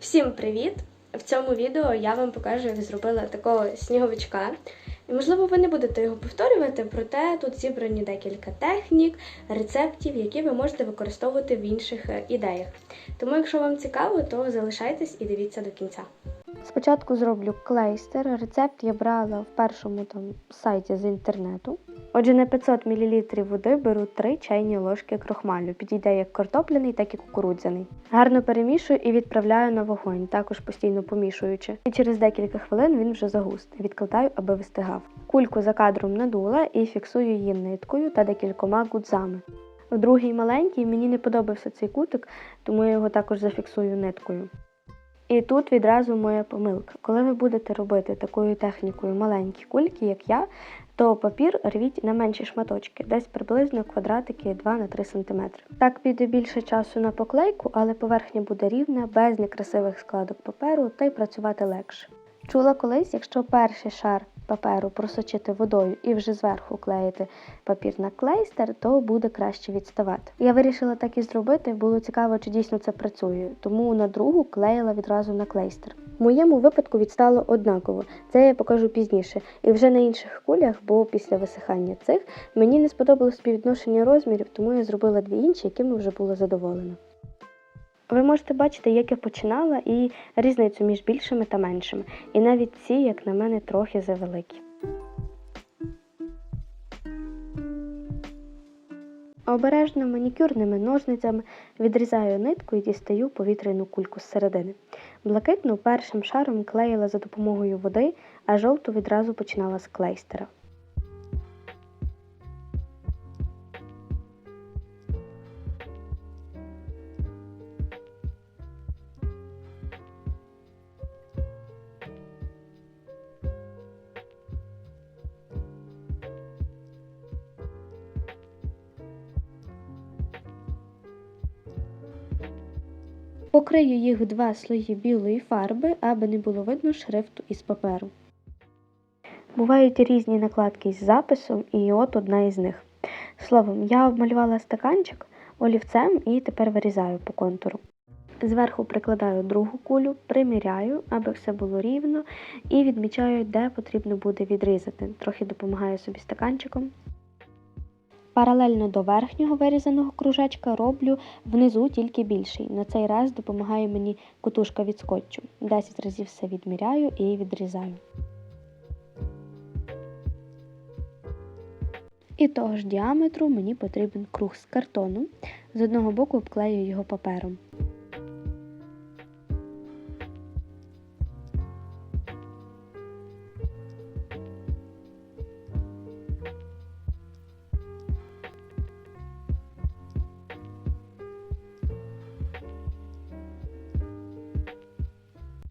Всім привіт! В цьому відео я вам покажу, як зробила такого сніговичка. І, можливо, ви не будете його повторювати, проте тут зібрані декілька технік, рецептів, які ви можете використовувати в інших е, ідеях. Тому, якщо вам цікаво, то залишайтесь і дивіться до кінця. Спочатку зроблю клейстер. Рецепт я брала в першому там сайті з інтернету. Отже, на 500 мл води беру 3 чайні ложки крохмалю. Підійде як картопляний, так і кукурудзяний. Гарно перемішую і відправляю на вогонь, також постійно помішуючи. І через декілька хвилин він вже загуст. Відкладаю, аби вистигав. Кульку за кадром надула і фіксую її ниткою та декількома гудзами. В другій маленькій мені не подобався цей кутик, тому я його також зафіксую ниткою. І тут відразу моя помилка. Коли ви будете робити такою технікою маленькі кульки, як я, то папір рвіть на менші шматочки, десь приблизно квадратики 2 на 3 см. Так піде більше часу на поклейку, але поверхня буде рівна, без некрасивих складок паперу, та й працювати легше. Чула колись, якщо перший шар паперу просочити водою і вже зверху клеїти папір на клейстер, то буде краще відставати. Я вирішила так і зробити, було цікаво, чи дійсно це працює, тому на другу клеїла відразу на клейстер. В моєму випадку відстало однаково, це я покажу пізніше. І вже на інших кулях, бо після висихання цих мені не сподобалось співвідношення розмірів, тому я зробила дві інші, якими вже була задоволена. Ви можете бачити, як я починала, і різницю між більшими та меншими. І навіть ці, як на мене, трохи завеликі. Обережно манікюрними ножницями відрізаю нитку і дістаю повітряну кульку з середини. Блакитну першим шаром клеїла за допомогою води, а жовту відразу починала з клейстера. Покрию їх в два слої білої фарби, аби не було видно шрифту із паперу. Бувають різні накладки з записом, і от одна із них. Словом, я обмалювала стаканчик олівцем і тепер вирізаю по контуру. Зверху прикладаю другу кулю, приміряю, аби все було рівно, і відмічаю, де потрібно буде відрізати. Трохи допомагаю собі стаканчиком. Паралельно до верхнього вирізаного кружечка роблю внизу тільки більший. На цей раз допомагає мені кутушка від скотчу. 10 разів все відміряю і відрізаю. І того ж діаметру мені потрібен круг з картону. З одного боку обклею його папером.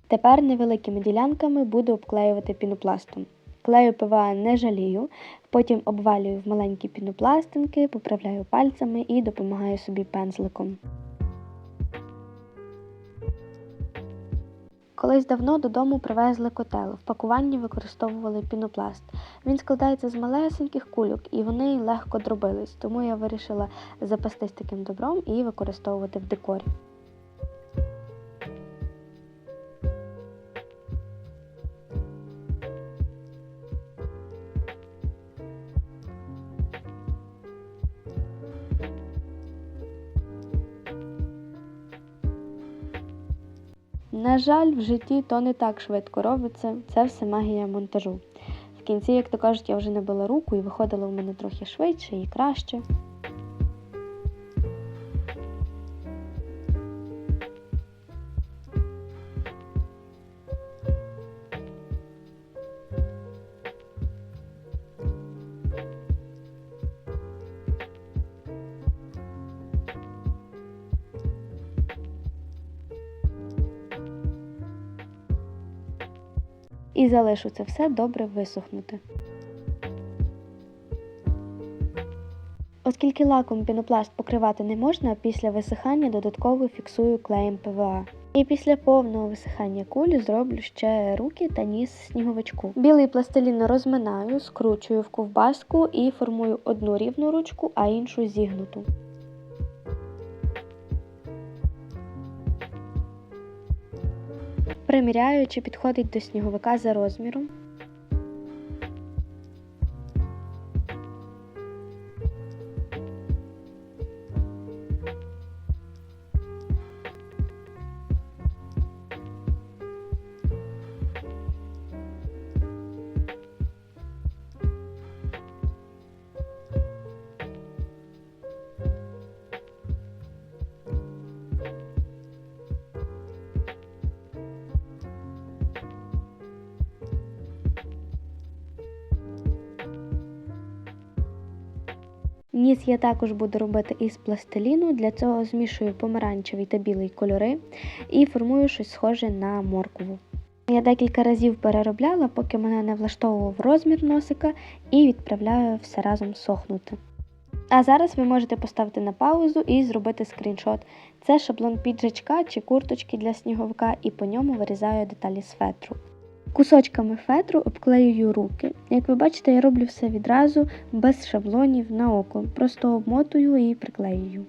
Тепер невеликими ділянками буду обклеювати пінопластом. Клею ПВА не жалію, потім обвалюю в маленькі пінопластинки, поправляю пальцями і допомагаю собі пензликом. Колись давно додому привезли котел. В пакуванні використовували пінопласт. Він складається з малесеньких кульок і вони легко дробились, тому я вирішила запастись таким добром і використовувати в декорі. На жаль, в житті то не так швидко робиться, це все магія монтажу. В кінці, як то кажуть, я вже набила руку і виходило в мене трохи швидше і краще. І залишу це все добре висохнути. Оскільки лаком пінопласт покривати не можна, після висихання додатково фіксую клеєм ПВА. І після повного висихання кулі зроблю ще руки та ніс сніговичку. Білий пластилін розминаю, скручую в ковбаску і формую одну рівну ручку, а іншу зігнуту. Приміряю, чи підходить до сніговика за розміром. Ніс я також буду робити із пластиліну. Для цього змішую помаранчевий та білий кольори і формую щось схоже на моркву. Я декілька разів переробляла, поки мене не влаштовував розмір носика, і відправляю все разом сохнути. А зараз ви можете поставити на паузу і зробити скріншот. Це шаблон піджачка чи курточки для сніговика, і по ньому вирізаю деталі з фетру. Кусочками фетру обклеюю руки. Як ви бачите, я роблю все відразу без шаблонів на око. Просто обмотую і приклеюю.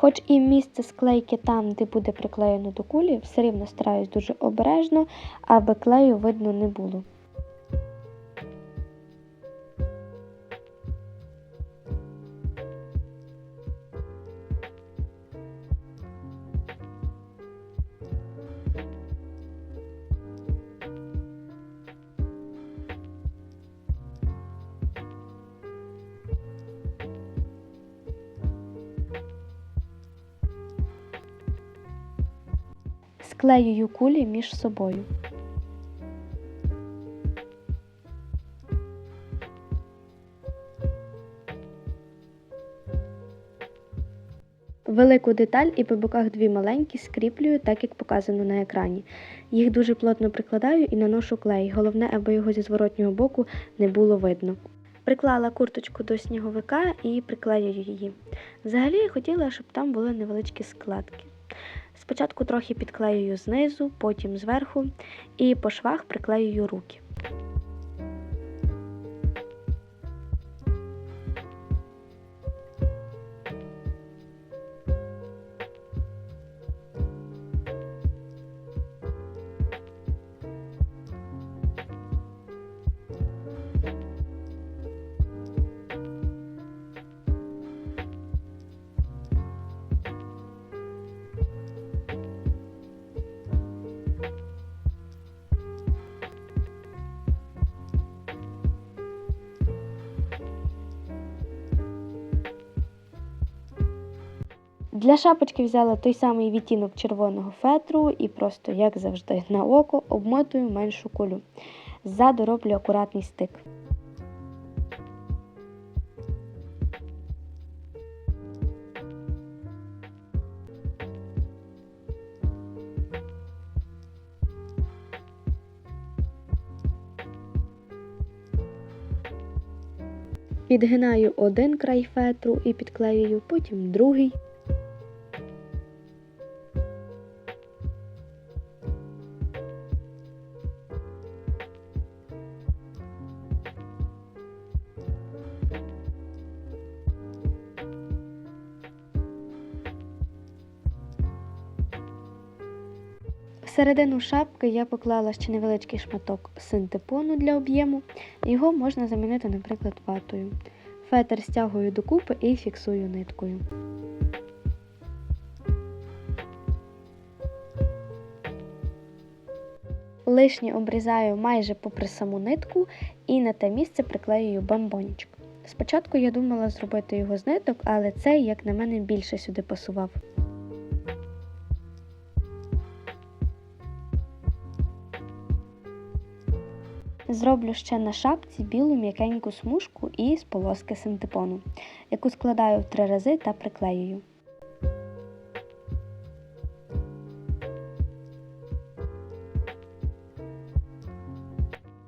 Хоч і місце склейки там, де буде приклеєно до кулі, все рівно стараюсь дуже обережно, аби клею видно не було. Склеюю кулі між собою. Велику деталь і по боках дві маленькі скріплюю, так як показано на екрані. Їх дуже плотно прикладаю і наношу клей. Головне, аби його зі зворотнього боку не було видно. Приклала курточку до сніговика і приклеюю її. Взагалі я хотіла, щоб там були невеличкі складки. Спочатку трохи підклеюю знизу, потім зверху і по швах приклеюю руки. Для шапочки взяла той самий відтінок червоного фетру і просто, як завжди, на око обмотую меншу кулю. Ззаду роблю акуратний стик. Підгинаю один край фетру і підклеюю, потім другий. Всередину шапки я поклала ще невеличкий шматок синтепону для об'єму. Його можна замінити, наприклад, ватою. Фетр стягую докупи і фіксую ниткою. Лишнє обрізаю майже попри саму нитку і на те місце приклеюю бомбончик. Спочатку я думала зробити його з ниток, але цей, як на мене, більше сюди пасував. Зроблю ще на шапці білу м'якеньку смужку із полоски синтепону, яку складаю в три рази та приклеюю.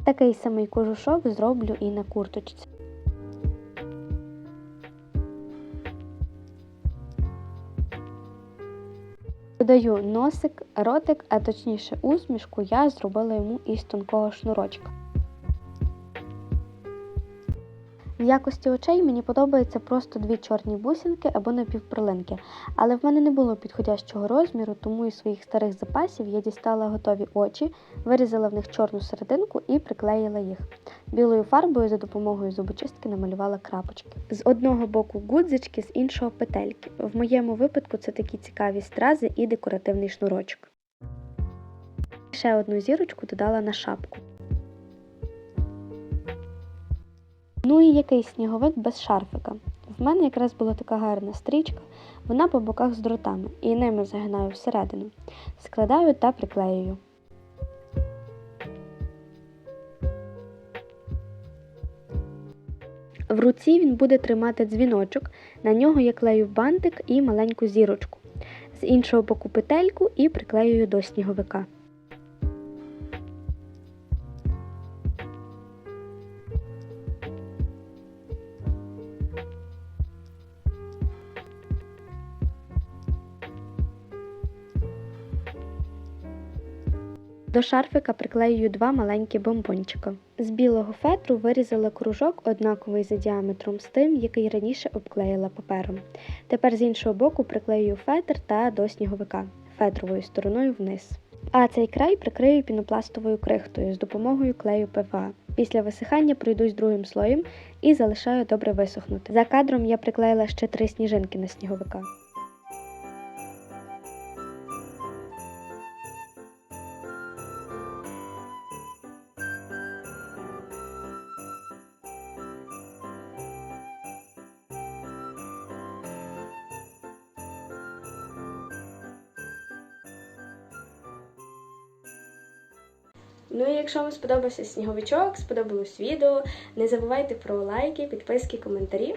Такий самий кожушок зроблю і на курточці. Додаю носик, ротик, а точніше усмішку я зробила йому із тонкого шнурочка. В якості очей мені подобаються просто дві чорні бусинки або напівперлинки, але в мене не було підходящого розміру, тому із своїх старих запасів я дістала готові очі, вирізала в них чорну серединку і приклеїла їх. Білою фарбою за допомогою зубочистки намалювала крапочки. З одного боку гудзички, з іншого петельки. В моєму випадку це такі цікаві стрази і декоративний шнурочок. Ще одну зірочку додала на шапку. Ну і який сніговик без шарфика. В мене якраз була така гарна стрічка, вона по боках з дротами, і ними загинаю всередину. Складаю та приклеюю. В руці він буде тримати дзвіночок, на нього я клею бантик і маленьку зірочку. З іншого боку петельку і приклеюю до сніговика. До шарфика приклеюю два маленькі бомбончика. З білого фетру вирізала кружок однаковий за діаметром з тим, який раніше обклеїла папером. Тепер з іншого боку приклеюю фетр та до сніговика фетровою стороною вниз. А цей край прикрию пінопластовою крихтою з допомогою клею ПВА. Після висихання пройдусь другим слоєм і залишаю добре висохнути. За кадром я приклеїла ще три сніжинки на сніговика. Ну і якщо вам сподобався сніговичок, сподобалось відео, не забувайте про лайки, підписки, коментарі.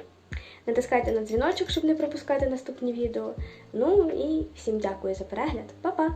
Натискайте на дзвіночок, щоб не пропускати наступні відео. Ну і всім дякую за перегляд. Па-па!